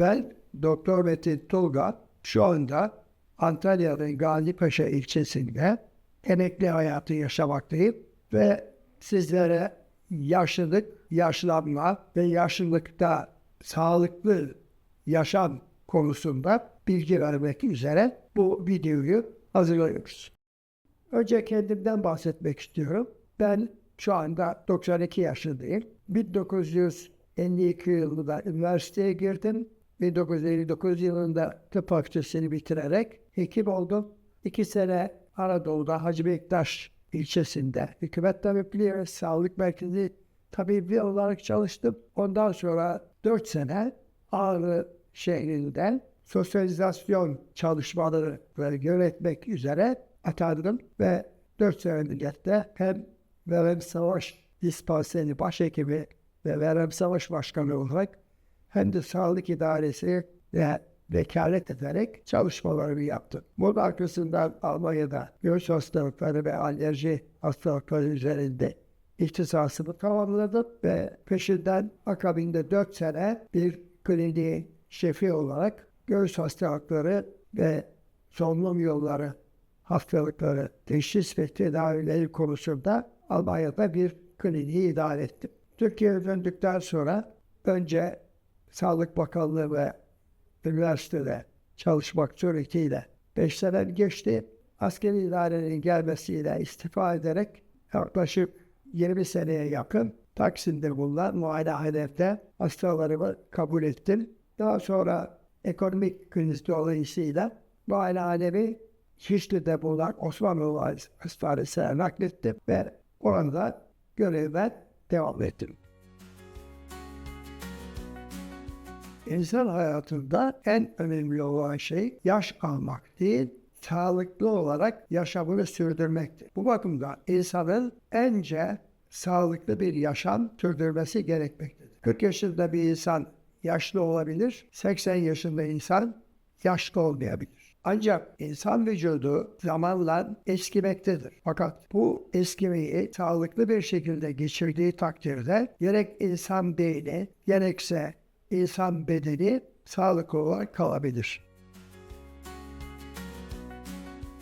Ben Doktor Metin Tulga şu anda Antalya'nın Gazipaşa ilçesinde emekli hayatı yaşamaktayım ve sizlere yaşlılık, yaşlanma ve yaşlılıkta sağlıklı yaşam konusunda bilgi vermek üzere bu videoyu hazırlıyoruz. Önce kendimden bahsetmek istiyorum. Ben şu anda 92 yaşındayım. 1952 yılında üniversiteye girdim. 1959 yılında tıp fakültesini bitirerek hekim oldum. İki sene Anadolu'da Hacı Bektaş ilçesinde hükümet tabipliği ve sağlık merkezi tabibi olarak çalıştım. Ondan sonra 4 sene Ağrı şehrinde sosyalizasyon çalışmaları yönetmek üzere atandım ve 4 senedir de hem Verem Savaş Dispanseri Başhekimi ve Verem Savaş Başkanı olarak hem de sağlık idaresi ve vekalet ederek çalışmalarımı yaptım. Bunun arkasından Almanya'da göğüs hastalıkları ve alerji hastalıkları üzerinde ihtisasımı tamamladım ve peşinden akabinde 4 sene bir kliniği şefi olarak göğüs hastalıkları ve solunum yolları hastalıkları teşhis ve tedavileri konusunda Almanya'da bir kliniği idare ettim. Türkiye'ye döndükten sonra önce Sağlık Bakanlığı ve üniversitede çalışmak suretiyle 5 sene geçti. Askeri idarenin gelmesiyle istifa ederek yaklaşık 20 seneye yakın Taksim'de bulunan muayenehanede hastalarımı kabul ettim. Daha sonra ekonomik kriz dolayısıyla muayenehanemi Şişli'de bulunan Osmanoğlu Hastanesi'ne naklettim ve orada görevime devam ettim. İnsan hayatında en önemli olan şey yaş almak değil, sağlıklı olarak yaşamını sürdürmektir. Bu bakımdan insanın ence sağlıklı bir yaşam sürdürmesi gerekmektedir. 40 yaşında bir insan yaşlı olabilir, 80 yaşında insan yaşlı olmayabilir. Ancak insan vücudu zamanla eskimektedir. Fakat bu eskimeyi sağlıklı bir şekilde geçirdiği takdirde gerek insan beyni gerekse insan bedeni sağlıklı olarak kalabilir.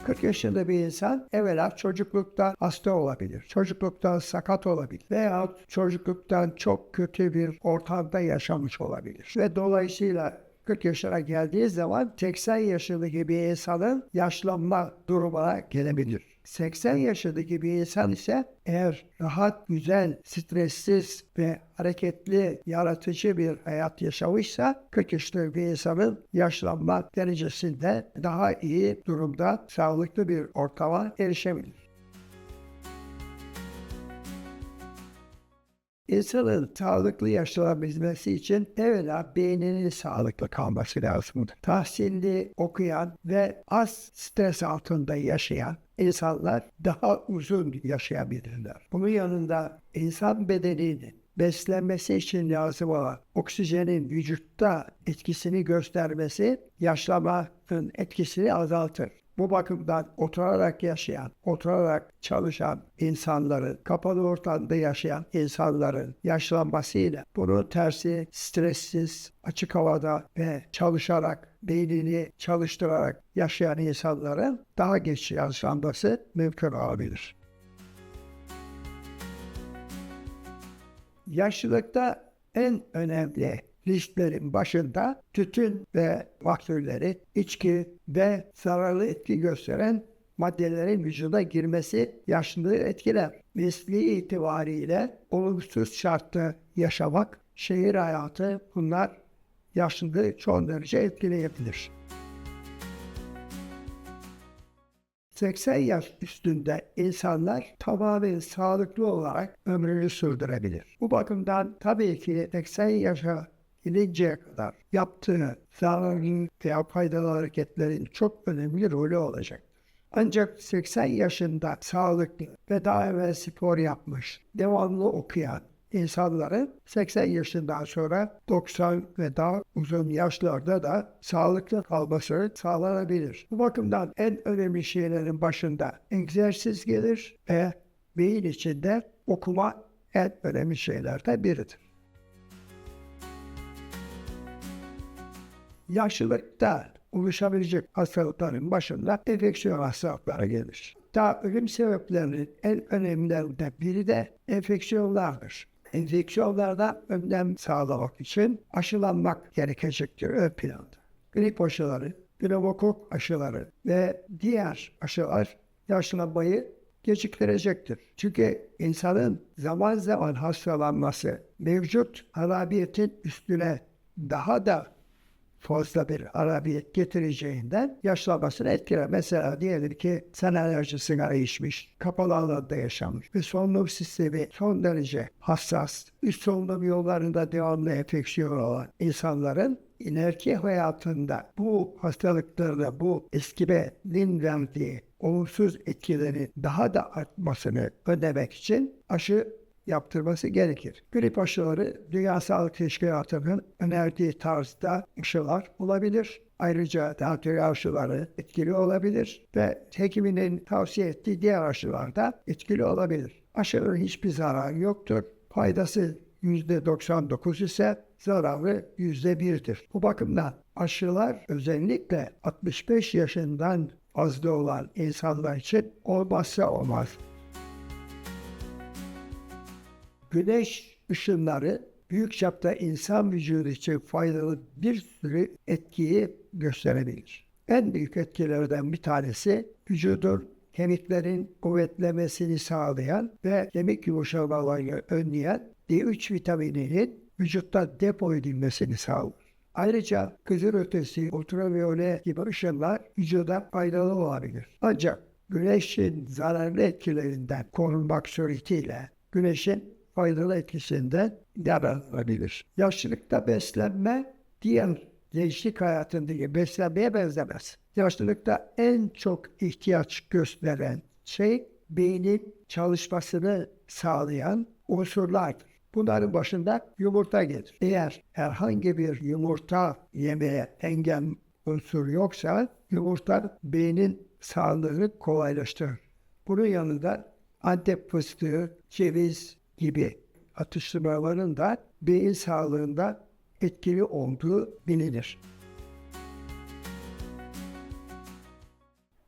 40 yaşında bir insan evvela çocukluktan hasta olabilir. Çocukluktan sakat olabilir. Veya çocukluktan çok kötü bir ortamda yaşamış olabilir. Ve dolayısıyla 40 yaşına geldiği zaman 80 yaşındaki bir insanın yaşlanma durumuna gelebilir. 80 yaşındaki bir insan ise eğer rahat, güzel, stressiz ve hareketli, yaratıcı bir hayat yaşamışsa 40 yaşındaki bir insanın yaşlanma derecesinde daha iyi durumda, sağlıklı bir ortama erişebilir. İnsanın sağlıklı yaşlanabilmesi için evvela beyninin sağlıklı kalması lazımdır. Tahsilli okuyan ve az stres altında yaşayan insanlar daha uzun yaşayabilirler. Bunun yanında insan bedeninin beslenmesi için lazım olan oksijenin vücutta etkisini göstermesi yaşlamanın etkisini azaltır. Bu bakımdan oturarak yaşayan, oturarak çalışan insanların, kapalı ortamda yaşayan insanların yaşlanmasıyla bunun tersi stressiz, açık havada ve çalışarak, beynini çalıştırarak yaşayan insanların daha geç yaşlanması mümkün olabilir. Yaşlılıkta en önemli risklerin başında tütün ve faktörleri, içki ve zararlı etki gösteren maddelerin vücuda girmesi yaşlılığı etkiler. Mesleği itibariyle olumsuz şartta yaşamak, şehir hayatı bunlar yaşlılığı çok derece etkileyebilir. 80 yaş üstünde insanlar tamamen sağlıklı olarak ömrünü sürdürebilir. Bu bakımdan tabii ki 80 yaşa gelinceye kadar yaptığı zararlı veya faydalı hareketlerin çok önemli rolü olacaktır. Ancak 80 yaşında sağlıklı ve daha evvel spor yapmış, devamlı okuyan insanların 80 yaşından sonra 90 ve daha uzun yaşlarda da sağlıklı kalması sağlanabilir. Bu bakımdan en önemli şeylerin başında egzersiz gelir ve beyin içinde okuma en önemli şeylerden biridir. yaşlılıkta oluşabilecek hastalıkların başında enfeksiyon hastalıkları gelir. Daha ölüm sebeplerinin en önemlilerinden biri de enfeksiyonlardır. Enfeksiyonlarda önlem sağlamak için aşılanmak gerekecektir ön planda. Grip aşıları, pneumokok aşıları ve diğer aşılar yaşlanmayı geciktirecektir. Çünkü insanın zaman zaman hastalanması mevcut harabiyetin üstüne daha da fazla bir harabiyet getireceğinden yaşlanmasını etkiler. Mesela diyelim ki senelerce sigara içmiş, kapalı alanda yaşamış ve solunum sistemi son derece hassas, üst solunum yollarında devamlı enfeksiyon olan insanların ileriki hayatında bu hastalıklarla bu eskimenin verdiği olumsuz etkilerin daha da artmasını önlemek için aşı yaptırması gerekir. Grip aşıları Dünya Sağlık Teşkilatı'nın önerdiği tarzda aşılar olabilir. Ayrıca tedavi aşıları etkili olabilir ve hekiminin tavsiye ettiği diğer aşılar da etkili olabilir. Aşının hiçbir zararı yoktur. Faydası %99 ise zararı %1'dir. Bu bakımdan aşılar özellikle 65 yaşından fazla olan insanlar için olmazsa olmaz. Güneş ışınları büyük çapta insan vücudu için faydalı bir sürü etkiyi gösterebilir. En büyük etkilerden bir tanesi vücudun kemiklerin kuvvetlemesini sağlayan ve kemik yumuşamalarını önleyen D3 vitamininin vücutta depo edilmesini sağlar. Ayrıca kızıl ötesi, ultraviyole gibi ışınlar vücuda faydalı olabilir. Ancak güneşin zararlı etkilerinden korunmak suretiyle güneşin faydalı etkisinden yararlanabilir. Yaşlılıkta beslenme diğer gençlik hayatındaki beslenmeye benzemez. Yaşlılıkta en çok ihtiyaç gösteren şey beynin çalışmasını sağlayan unsurlardır. Bunların başında yumurta gelir. Eğer herhangi bir yumurta yemeye engel unsur yoksa yumurta beynin sağlığını kolaylaştırır. Bunun yanında antep fıstığı, ceviz gibi atıştırmaların da beyin sağlığında etkili olduğu bilinir.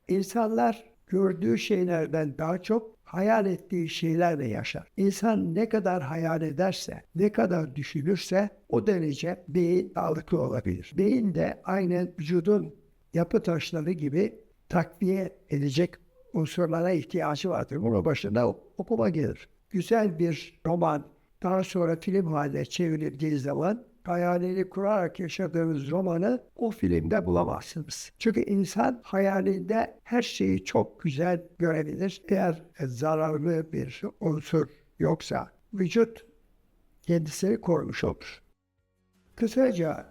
İnsanlar gördüğü şeylerden daha çok hayal ettiği şeylerle yaşar. İnsan ne kadar hayal ederse, ne kadar düşünürse o derece beyin sağlıklı olabilir. Beyin de aynen vücudun yapı taşları gibi takviye edecek unsurlara ihtiyacı vardır. Bunun başında okuma gelir. Güzel bir roman daha sonra film haline çevrildiği zaman hayalini kurarak yaşadığınız romanı o filmde bulamazsınız. Çünkü insan hayalinde her şeyi çok güzel görebilir. Eğer zararlı bir unsur yoksa vücut kendisini korumuş olur. Kısaca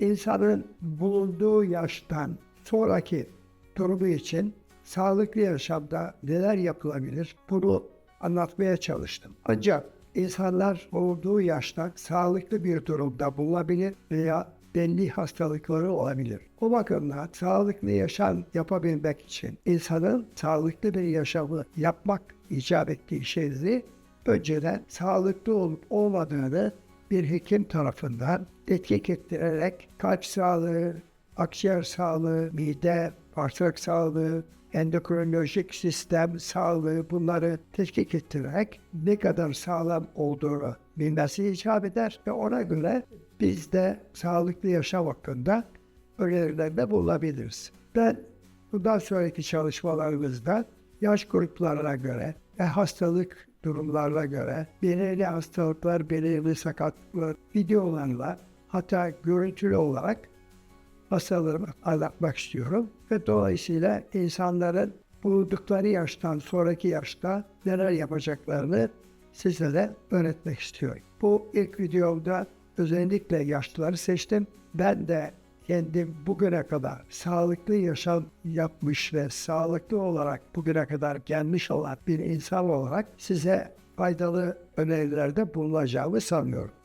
insanın bulunduğu yaştan sonraki durumu için sağlıklı yaşamda neler yapılabilir bunu anlatmaya çalıştım. Ancak insanlar olduğu yaşta sağlıklı bir durumda bulunabilir veya belli hastalıkları olabilir. O bakımdan sağlıklı yaşam yapabilmek için insanın sağlıklı bir yaşamı yapmak icap ettiği şeyleri önceden sağlıklı olup olmadığını bir hekim tarafından tetkik ettirerek kalp sağlığı, akciğer sağlığı, mide, bağırsak sağlığı, endokrinolojik sistem sağlığı bunları tetkik ettirerek ne kadar sağlam olduğunu bilmesi icap eder ve ona göre biz de sağlıklı yaşam hakkında önerilerde bulunabiliriz. Ben bundan sonraki çalışmalarımızda yaş gruplarına göre ve hastalık durumlarına göre belirli hastalıklar, belirli sakatlıklar videolarla hatta görüntülü olarak hastalarımı anlatmak istiyorum. Ve dolayısıyla insanların bulundukları yaştan sonraki yaşta neler yapacaklarını sizlere öğretmek istiyorum. Bu ilk videomda özellikle yaşlıları seçtim. Ben de kendim bugüne kadar sağlıklı yaşam yapmış ve sağlıklı olarak bugüne kadar gelmiş olan bir insan olarak size faydalı önerilerde bulunacağımı sanıyorum.